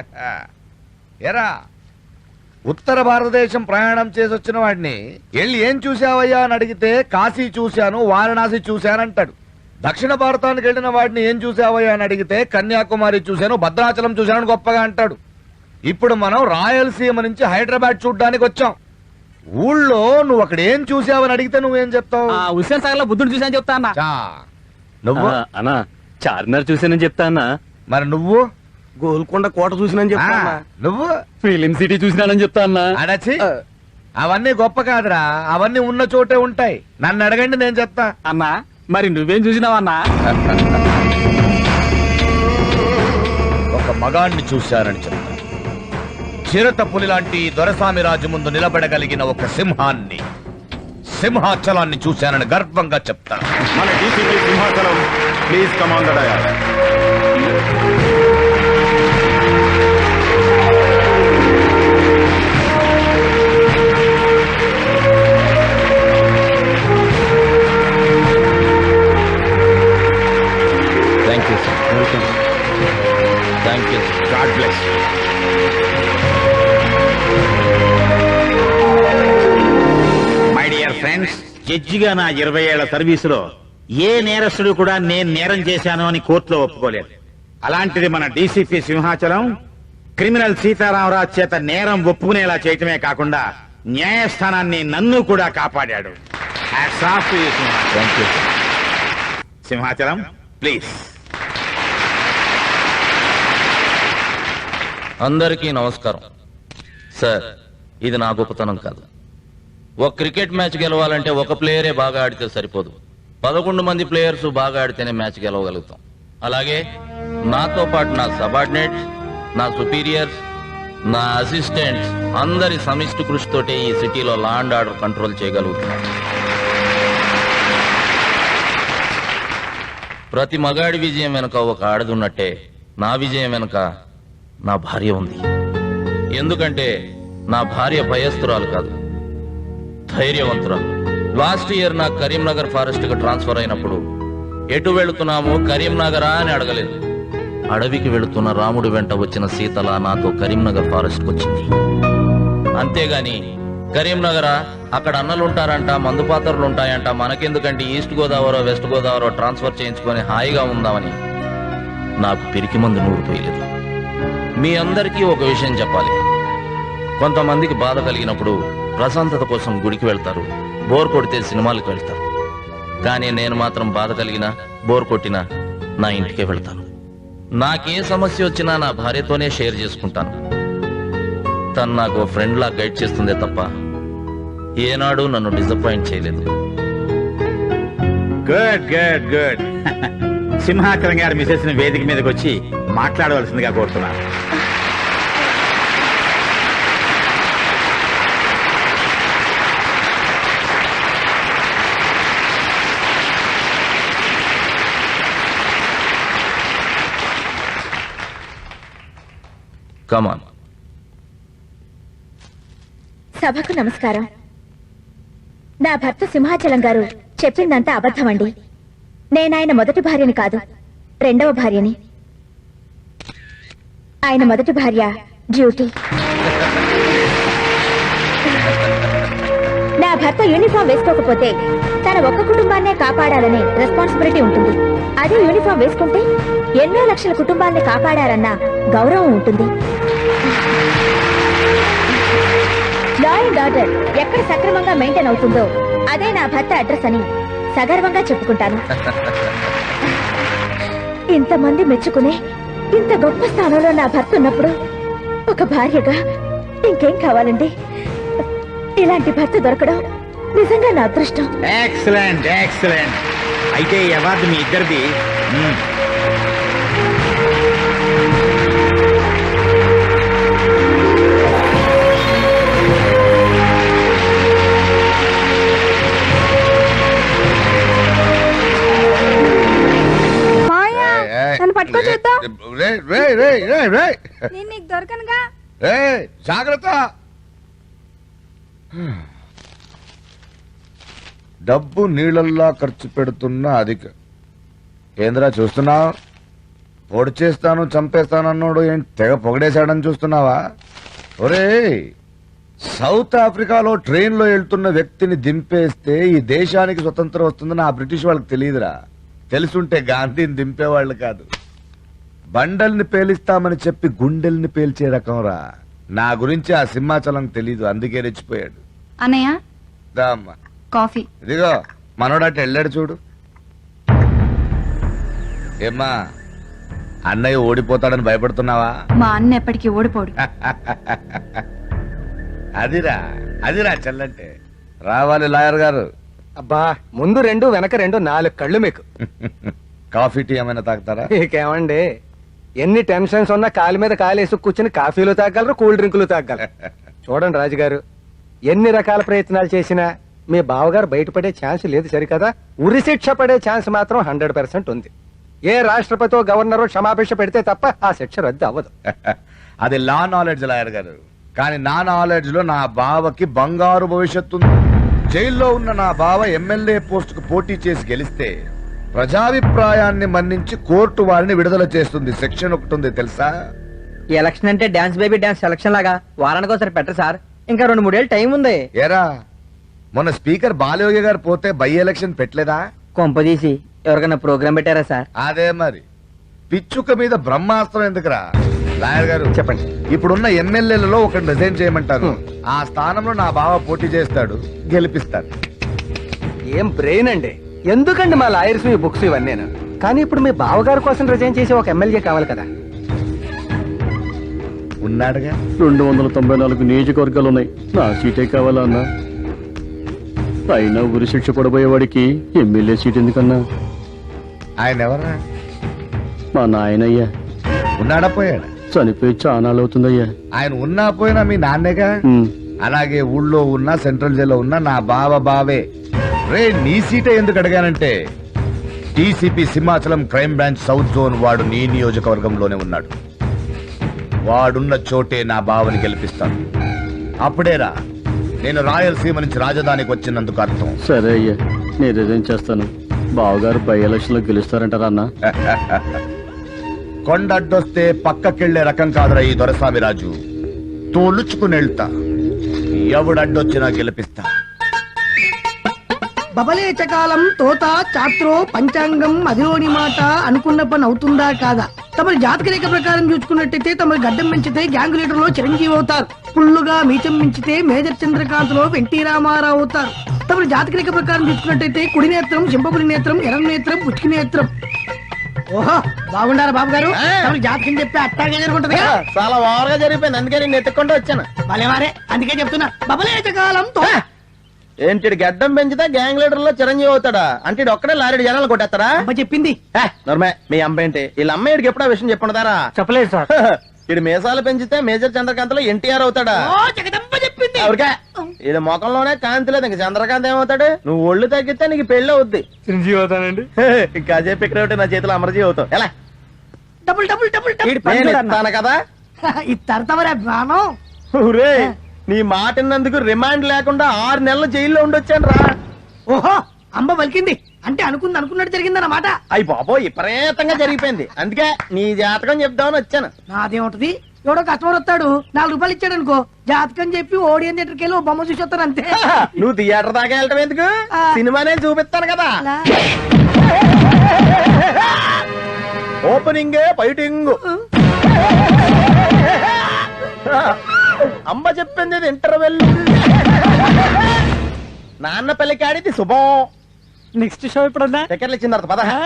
ఎరా ఉత్తర భారతదేశం ప్రయాణం చేసి వచ్చిన వాడిని వెళ్ళి ఏం చూసావయ్యా అని అడిగితే కాశీ చూశాను వారణాసి చూశానంటాడు. దక్షిణ భారతానికి వెళ్ళిన వాడిని ఏం చూసావయ్యా అని అడిగితే కన్యాకుమారి చూశాను భద్రాచలం చూశాను గొప్పగా అంటాడు. ఇప్పుడు మనం రాయలసీమ నుంచి హైదరాబాద్ చూడ్డానికి వచ్చాం. ఊళ్ళో నువ్వు అక్కడ ఏం చూసావని అడిగితే నువ్వేం చెప్తావు? ఆ హుస్సేన్ సాగర్లో బుద్ధుడు చూసాను చెప్తా అన్న. నువ్వు? అన్నా చార్మినార్ చూసానని చెప్తా అన్నా. మరి నువ్వు? గోల్కొండ కోట చూసినని ఆ, చెప్తా నువ్వు? ఫిలిం సిటీ చూసినానని చెప్తా అన్నా. అడచి అవన్నీ గొప్ప కాదురా. అవన్నీ ఉన్న చోటే ఉంటాయి. నన్ను అడగండి నేను చెప్తా. అన్న మరి నువ్వేం చూసినావన్నా ఒక మగాణ్ణి చూశానని చెప్తా. చిరత పులి లాంటి దొరసామి రాజు ముందు నిలబడగలిగిన ఒక సింహాన్ని సింహాచలాన్ని చూశానని గర్వంగా చెప్తా. మన డీసీపీ సింహాచలం. ప్లీజ్ కమాండ్ డయా థ్యాంక్ జడ్జిగా నా ఇరవై ఏళ్ళ సర్వీసులో ఏ నేరస్తుడు కూడా నేను నేరం చేశాను అని కోర్టులో ఒప్పుకోలేదు. అలాంటిది మన డీసీపీ సింహాచలం క్రిమినల్ సీతారామరాజు చేత నేరం ఒప్పుకునేలా చేయటమే కాకుండా న్యాయస్థానాన్ని నన్ను కూడా కాపాడాడు. సింహాచలం. ప్లీజ్ అందరికీ నమస్కారం. సార్ ఇది నా గొప్పతనం కాదు. ఒక క్రికెట్ మ్యాచ్ గెలవాలంటే ఒక ప్లేయరే బాగా ఆడితే సరిపోదు. పదకొండు మంది ప్లేయర్స్ బాగా ఆడితేనే మ్యాచ్ గెలవగలుగుతాం. అలాగే నాతో పాటు నా సబార్డినేట్స్ నా సుపీరియర్స్ నా అసిస్టెంట్స్ అందరి సమిష్టి కృషితోటే ఈ సిటీలో లాండ్ ఆర్డర్ కంట్రోల్ చేయగలుగుతున్నాం. ప్రతి మగాడి విజయం వెనుక ఒక ఆడది ఉన్నట్టే నా విజయం వెనుక నా భార్య ఉంది. ఎందుకంటే నా భార్య భయస్థురాలు కాదు. ధైర్యవంతురాలు. లాస్ట్ ఇయర్ నా కరీంనగర్ ఫారెస్ట్కు ట్రాన్స్ఫర్ అయినప్పుడు ఎటు వెళుతున్నాము కరీంనగరా అని అడగలేదు. అడవికి వెళుతున్న రాముడు వెంట వచ్చిన సీతల నాతో కరీంనగర్ ఫారెస్ట్ వచ్చింది. అంతేగాని కరీంనగరా అక్కడ అన్నలుంటారంట మందు పాత్రలు ఉంటాయంట మనకెందుకంటే east Godavari west Godavari transfer చేయించుకొని హాయిగా ఉందామని నాకు పిరికి మందు నూరిపోయలేదు మీ అందరికీ ఒక విషయం చెప్పాలి. కొంతమందికి బాధ కలిగినప్పుడు ప్రశాంతత కోసం గుడికి వెళ్తారు. బోర్ కొడితే సినిమాలకు వెళ్తారు. కానీ నేను మాత్రం బాధ కలిగినా బోర్ కొట్టినా నా ఇంటికే వెళ్తాను. నాకే సమస్య వచ్చినా నా భార్యతోనే షేర్ చేసుకుంటాను. తను నాకు ఫ్రెండ్లా గైడ్ చేస్తుందే తప్ప ఏనాడు నన్ను డిసప్పాయింట్ చేయలేదు. Good good good. సింహాచలం గారి మిసెస్ వేదిక మీదకి వచ్చి మాట్లాడవలసిందిగా కోరుతున్నాను. కమాన్ సభకు నమస్కారం. నా భర్త సింహాచలం గారు చెప్పిందంతా అబద్ధమండి. నేనాయన మొదటి భార్యని కాదు రెండవ భార్యని. ఆయన మొదటి భార్య డ్యూటీ. నా భర్త యూనిఫామ్ వేసుకోకపోతే ఒక్క కుటుంబాన్నే కాపాడాలనే రెస్పాన్సిబిలిటీ ఉంటుంది. అదే యూనిఫామ్ వేసుకుంటే ఎన్నో లక్షల కుటుంబాన్ని కాపాడారన్న గౌరవం ఉంటుంది. లా అండ్ ఆర్డర్ ఎక్కడ సక్రమంగా మెయింటైన్ అవుతుందో అదే నా భర్త అడ్రస్ అని సగర్వంగా చెప్పుకుంటాను. ఇంతమంది మెచ్చుకునే ఇంత గొప్ప స్థానంలో నా భర్త ఉన్నప్పుడు ఒక భార్యగా ఇంకేం కావాలండి? ఇలాంటి భర్త దొరకడం నిజంగా నా అదృష్టం. ఎక్సలెంట్ ఎక్సలెంట్ అయితే ఈ అవార్డు మీ ఇద్దరిది. మ్మ్. నన్ను పట్టుకో చూద్దాం. నేను నీకు దొరకనుగా. జాగ్రత్త. డబ్బు నీళ్ళల్లా ఖర్చు పెడుతున్న అధిక. ఏంద్రా చూస్తున్నావు? పొడి చేస్తాను చంపేస్తాను అన్నాడు ఏంటి తెగ పొగడేశాడని చూస్తున్నావా? ఒరే సౌత్ ఆఫ్రికాలో ట్రైన్లో వెళ్తున్న వ్యక్తిని దింపేస్తే ఈ దేశానికి స్వతంత్రం వస్తుందని ఆ బ్రిటిష్ వాళ్ళకి తెలియదురా. తెలుసుంటే గాంధీని దింపేవాళ్ళు కాదు. బండల్ని పేలిస్తామని చెప్పి గుండెల్ని పేల్చే రకంరా. నా గురించి ఆ సింహాచలం తెలీదు అందుకే రెచ్చిపోయాడు. అన్నయ్య? దామ్మా కాఫీ. ఇదిగో మనోడట వెళ్ళాడు చూడు. ఏమ్మా అన్నయ్య ఓడిపోతాడని భయపడుతున్నావా? మా అన్న ఎప్పటికీ ఓడిపోడు. అదిరా అదిరా చెల్లంటే. రావాలి లాయర్ గారు. అబ్బా ముందు రెండు వెనక రెండు నాలుగు కళ్ళు మీకు. కాఫీ టీ ఏమైనా తాగుతారా? మీకేమండి ఎన్ని టెన్షన్స్ ఉన్నా కాలు మీద కాలేసి కూర్చుని కాఫీలు తాగలరు కూల్ డ్రింకులు తాగలరు చూడండి రాజుగారు ఎన్ని రకాల ప్రయత్నాలు చేసినా మీ బావగారు బయటపడే ఛాన్స్ లేదు సరికదా? ఉరి శిక్ష పడే ఛాన్స్ మాత్రం హండ్రెడ్ పర్సెంట్ ఉంది. ఏ రాష్ట్రపతితో గవర్నరో క్షమాపేక్ష పెడితే తప్ప ఆ శిక్ష రద్దు అవ్వదు. అది లా నాలెడ్జ్ లాయర్ గారు. కానీ నా నాలెడ్జ్లో నా బావకి బంగారు భవిష్యత్తు ఉంది. జైల్లో ఉన్న నా బావ ఎమ్మెల్యే పోస్ట్కు పోటీ చేసి గెలిస్తే ప్రజాభిప్రాయాన్ని మన్నించి కోర్టు వారిని విడుదల చేస్తుంది. సెక్షన్ ఒకటి ఉంది తెలుసా? ఈ ఎలక్షన్ అంటే డాన్స్ బేబీ డాన్స్ సెలక్షన్ లాగా. వారానికి ఒకసారి పెట్టరు సార్. ఇంకా రెండు మూడేళ్ళు టైం ఉంది. ఏరా? మొన్న స్పీకర్ బాలయోగి గారు పోతే బై ఎలక్షన్ పెట్టలేదా? కొంపదీసి ఎవరికైనా ప్రోగ్రామ్ పెట్టారా సార్? అదే మరి. పిచ్చుక మీద బ్రహ్మాస్త్రం ఎందుకురా? లాయర్ గారు చెప్పండి. ఇప్పుడున్న ఎమ్మెల్యేలలో ఒకటి రిజైన్ చేయమంటారు. ఆ స్థానంలో నా బావ పోటీ చేస్తాడు గెలిపిస్తాడు. ఏం బ్రెయిన్ అండి. ఎందుకండి మా లాయర్స్ మీ బుక్స్ ఇవన్నీ కానీ ఇప్పుడు మీ బావగారి కోసం రిజైన్ చేసి ఒక ఎమ్మెల్యే కావాలి కదా. ఉన్నాడుగా? రెండు వందల తొంభై నాలుగు నియోజకవర్గాలు ఉన్నాయి. నా సీటే కావాలా అన్నా? అయినా ఉరి శిక్ష పడబోయేవాడికి ఎమ్మెల్యే సీట్ ఎందుకన్నా? ఆయన ఎవరా? మా నాయనయ్యా. ఉన్నాడా పోయాడా? చనిపోయి చానాలు అవుతుందయ్యా ఆయన ఉన్నా పోయినా మీ నాన్నేగా? ఉమ్. అలాగే ఊళ్ళో ఉన్నా సెంట్రల్ జైల్లో ఉన్నా నా బావ బావే. రే నీ సీటే ఎందుకు అడిగానంటే DCP Simhachalam crime branch south zone వాడు నీ నియోజకవర్గంలోనే ఉన్నాడు. వాడున్న చోటే నా బావని గెలిపిస్తాను. అప్పుడేరా నేను రాయలసీమ నుంచి రాజధానికి వచ్చినందుకు అర్థం. సరే అయ్యా నేను రిజైన్ చేస్తాను. బావగారు బై ఎలక్షన్లో గెలుస్తారంటారా అన్నా? కొండ అడ్డొస్తే పక్కకెళ్ళే రకం కాదురా ఈ దొరస్వామి రాజు తోలుచుకుని వెళ్తా. ఎవడడ్డొచ్చినా గెలిపిస్తా. బబలేచకాలం తోత చాత్రో పంచాంగం అదిలోని మాట అనుకున్న పని అవుతుందా కాదా? తమరి జాతక రేఖ ప్రకారం చూసుకున్నట్టయితే తమరి గడ్డం పెంచితే గ్యాంగ్ లీడర్లో చిరంజీవి అవుతారు. పుల్లుగా మీచం మించితే మేజర్ చంద్రకాంత్లో ఎన్టీ రామారావు అవుతారు. తమరి జాతక రేఖ ప్రకారం చూసుకున్నట్టయితే కుడి నేత్రం చింపకుడి నేత్రం ఎర్ర నేత్రం పుచ్చుకి నేత్రం. ఓహో బాగుండారా బాబు గారు తమరి జాతకం చెప్తే అట్టాగే జరుగుంటది చాలా ఓవర్గా జరిగిపోయింది. అందుకే నేను ఎత్తుకుంటూ వచ్చాను. భలేవారే అందుకే చెప్తున్నా. బబలేచకాలం తో ఏంటి గడ్డం పెంచితే గ్యాంగ్ లీడర్లో చిరంజీవి అవుతాడా? అంటే ఒక్కడే లారీ జనాలు కొట్టేస్తారా అబ్బ చెప్పింది. నర్మే మీ అమ్మ ఏంటి? వీళ్ళ అమ్మ ఈడికి ఎప్పుడో విషయం చెప్పండారా చెప్పలేదు సార్. ఇడు మీసాలు పెంచితే మేజర్ చంద్రకాంత్లో ఎన్టీఆర్ అవుతాడా? ఓ జగదంబ చెప్పింది. ఎవరికే? ఇది ముఖంలోనే కాంతి లేదు ఇంక చంద్రకాంత్ ఏమవుతాడు? నువ్వు ఒళ్ళు తగ్గితే నీకు పెళ్ళి అవుద్ది. చిరంజీవి అవుతానండి. ఇంకా అజయ్ పిక్రవటి నా చేతిలో అమరజీ అవుతావు. ఎలా? Double double double double. నేను ఇస్తాను కదా? ఇది తరతమరే ఊరే నీ మాట విన్నందుకు రిమాండ్ లేకుండా ఆరు నెలలు జైల్లో ఉండొచ్చాను రా. ఓహో అంబ పలికింది అంటే అనుకుంది అనుకున్నట్టు జరిగిందన్నమాట. అయ్యి బాబో విపరీతంగా జరిగిపోయింది. అందుకే నీ జాతకం చెప్దామని వచ్చాను. నాదేముంటది? ఎవడో కస్టమర్ వస్తాడు. నాలుగు రూపాయలు ఇచ్చాడు అనుకో జాతకం చెప్పి ఓడియన్ థియేటర్కి వెళ్ళి బొమ్మ చూసి వస్తాను అంతే నువ్వు థియేటర్ దాకా వెళ్ళటం ఎందుకు. సినిమానే చూపిస్తాను కదా. Opening fighting. అమ్మ చెప్పింది ఇది ఇంటర్వెల్ నాన్న పెళ్ళికాడిది శుభం. నెక్స్ట్ షో ఎప్పుడన్నా? టికెట్లు ఇచ్చిన తర్వాత పద.